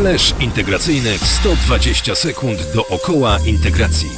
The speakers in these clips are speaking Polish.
Flash integracyjny w 120 sekund dookoła integracji.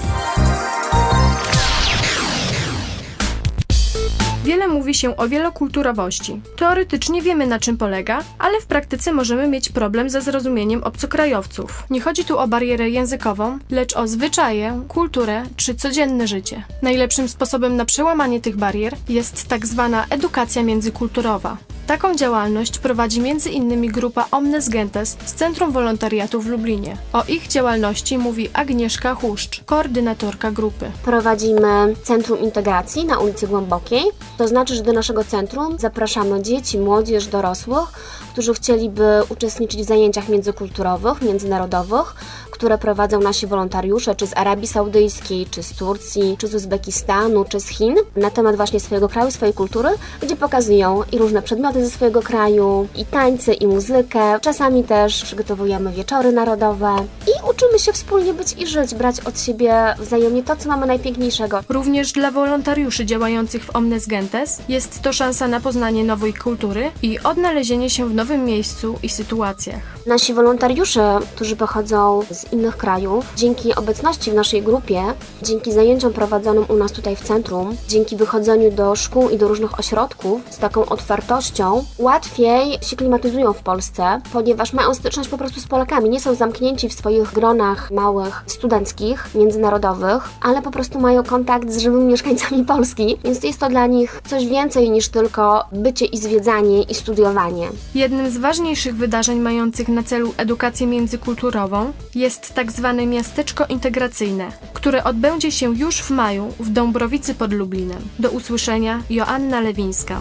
Wiele mówi się o wielokulturowości. Teoretycznie wiemy na czym polega, ale w praktyce możemy mieć problem ze zrozumieniem obcokrajowców. Nie chodzi tu o barierę językową, lecz o zwyczaje, kulturę czy codzienne życie. Najlepszym sposobem na przełamanie tych barier jest tak zwana edukacja międzykulturowa. Taką działalność prowadzi m.in. grupa Omnes Gentes z Centrum Wolontariatu w Lublinie. O ich działalności mówi Agnieszka Huszcz, koordynatorka grupy. Prowadzimy Centrum Integracji na ulicy Głębokiej. To znaczy, że do naszego centrum zapraszamy dzieci, młodzież, dorosłych, którzy chcieliby uczestniczyć w zajęciach międzykulturowych, międzynarodowych, które prowadzą nasi wolontariusze, czy z Arabii Saudyjskiej, czy z Turcji, czy z Uzbekistanu, czy z Chin, na temat właśnie swojego kraju, swojej kultury, gdzie pokazują i różne przedmioty ze swojego kraju, i tańce, i muzykę. Czasami też przygotowujemy wieczory narodowe i uczymy się wspólnie być i żyć, brać od siebie wzajemnie to, co mamy najpiękniejszego. Również dla wolontariuszy działających w Omnes Gentes jest to szansa na poznanie nowej kultury i odnalezienie się w nowym miejscu i sytuacjach. Nasi wolontariusze, którzy pochodzą z innych krajów, dzięki obecności w naszej grupie, dzięki zajęciom prowadzonym u nas tutaj w centrum, dzięki wychodzeniu do szkół i do różnych ośrodków z taką otwartością, łatwiej się klimatyzują w Polsce, ponieważ mają styczność po prostu z Polakami. Nie są zamknięci w swoich gronach małych, studenckich, międzynarodowych, ale po prostu mają kontakt z żywymi mieszkańcami Polski, więc jest to dla nich coś więcej niż tylko bycie i zwiedzanie i studiowanie. Jednym z ważniejszych wydarzeń mających na celu edukację międzykulturową jest tak zwane miasteczko integracyjne, które odbędzie się już w maju w Dąbrowicy pod Lublinem. Do usłyszenia Joanna Lewińska.